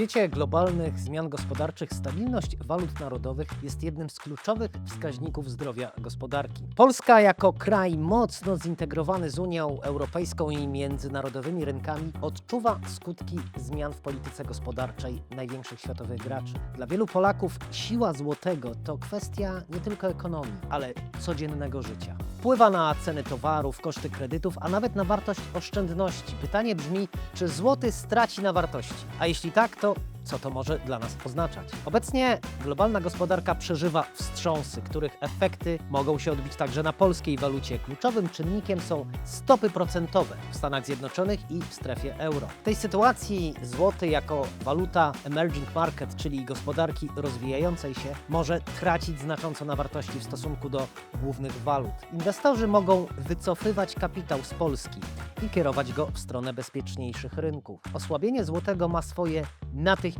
świecie globalnych zmian gospodarczych stabilność walut narodowych jest jednym z kluczowych wskaźników zdrowia gospodarki. Polska jako kraj mocno zintegrowany z Unią Europejską i międzynarodowymi rynkami odczuwa skutki zmian w polityce gospodarczej największych światowych graczy. Dla wielu Polaków siła złotego to kwestia nie tylko ekonomii, ale codziennego życia. Wpływa na ceny towarów, koszty kredytów, a nawet na wartość oszczędności. Pytanie brzmi, czy złoty straci na wartości? A jeśli tak, to ょ。Co to może dla nas oznaczać? Obecnie globalna gospodarka przeżywa wstrząsy, których efekty mogą się odbić także na polskiej walucie. Kluczowym czynnikiem są stopy procentowe w Stanach Zjednoczonych i w strefie euro. W tej sytuacji złoty jako waluta emerging market, czyli gospodarki rozwijającej się, może tracić znacząco na wartości w stosunku do głównych walut. Inwestorzy mogą wycofywać kapitał z Polski i kierować go w stronę bezpieczniejszych rynków. Osłabienie złotego ma swoje natychmiastowe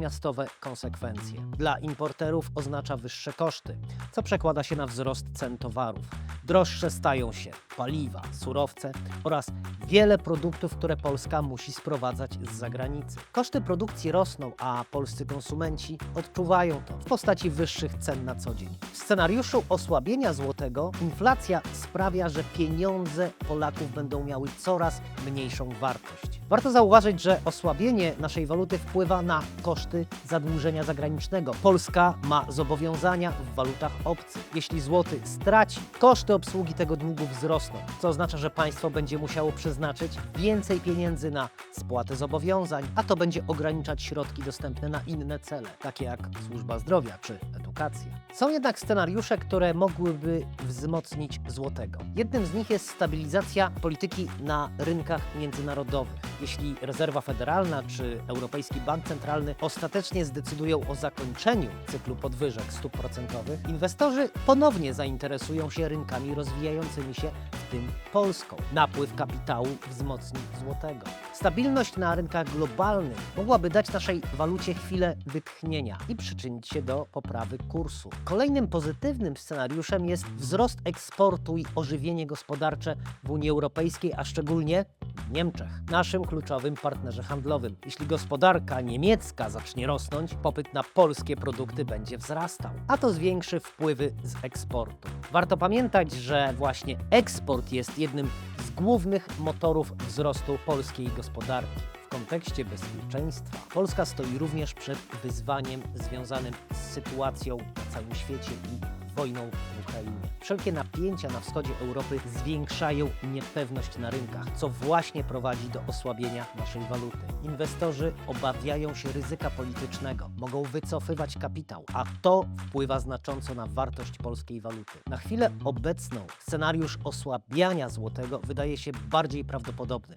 konsekwencje. Dla importerów oznacza wyższe koszty, co przekłada się na wzrost cen towarów. Droższe stają się paliwa, surowce oraz wiele produktów, które Polska musi sprowadzać z zagranicy. Koszty produkcji rosną, a polscy konsumenci odczuwają to w postaci wyższych cen na co dzień. W scenariuszu osłabienia złotego inflacja sprawia, że pieniądze Polaków będą miały coraz mniejszą wartość. Warto zauważyć, że osłabienie naszej waluty wpływa na koszty zadłużenia zagranicznego. Polska ma zobowiązania w walutach obcych. Jeśli złoty straci, koszty obsługi tego długu wzrosną, co oznacza, że państwo będzie musiało przeznaczyć więcej pieniędzy na spłatę zobowiązań, a to będzie ograniczać środki dostępne na inne cele, takie jak służba zdrowia czy edukacja. Są jednak scenariusze, które mogłyby wzmocnić złotego. Jednym z nich jest stabilizacja polityki na rynkach międzynarodowych. Jeśli rezerwa federalna czy Europejski Bank Centralny ostatecznie zdecydują o zakończeniu cyklu podwyżek stóp procentowych, inwestorzy ponownie zainteresują się rynkami rozwijającymi się, w tym Polską. Napływ kapitału wzmocni złotego. Stabilność na rynkach globalnych mogłaby dać naszej walucie chwilę wytchnienia i przyczynić się do poprawy kursu. Kolejnym pozytywnym scenariuszem jest wzrost eksportu i ożywienie gospodarcze w Unii Europejskiej, a szczególnie Niemczech, naszym kluczowym partnerze handlowym. Jeśli gospodarka niemiecka zacznie rosnąć, popyt na polskie produkty będzie wzrastał, a to zwiększy wpływy z eksportu. Warto pamiętać, że właśnie eksport jest jednym z głównych motorów wzrostu polskiej gospodarki. W kontekście bezpieczeństwa Polska stoi również przed wyzwaniem związanym z sytuacją na całym świecie i wojną w Ukrainie. Wszelkie napięcia na wschodzie Europy zwiększają niepewność na rynkach, co właśnie prowadzi do osłabienia naszej waluty. Inwestorzy obawiają się ryzyka politycznego, mogą wycofywać kapitał, a to wpływa znacząco na wartość polskiej waluty. Na chwilę obecną scenariusz osłabiania złotego wydaje się bardziej prawdopodobny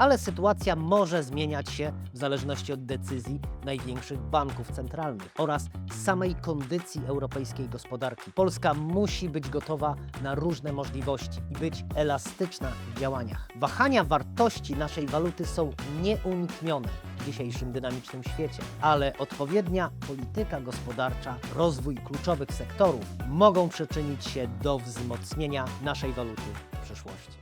ale sytuacja może zmieniać się w zależności od decyzji największych banków centralnych oraz samej kondycji europejskiej gospodarki. Polska musi być gotowa na różne możliwości i być elastyczna w działaniach. Wahania wartości naszej waluty są nieuniknione w dzisiejszym dynamicznym świecie, ale odpowiednia polityka gospodarcza, rozwój kluczowych sektorów mogą przyczynić się do wzmocnienia naszej waluty w przyszłości.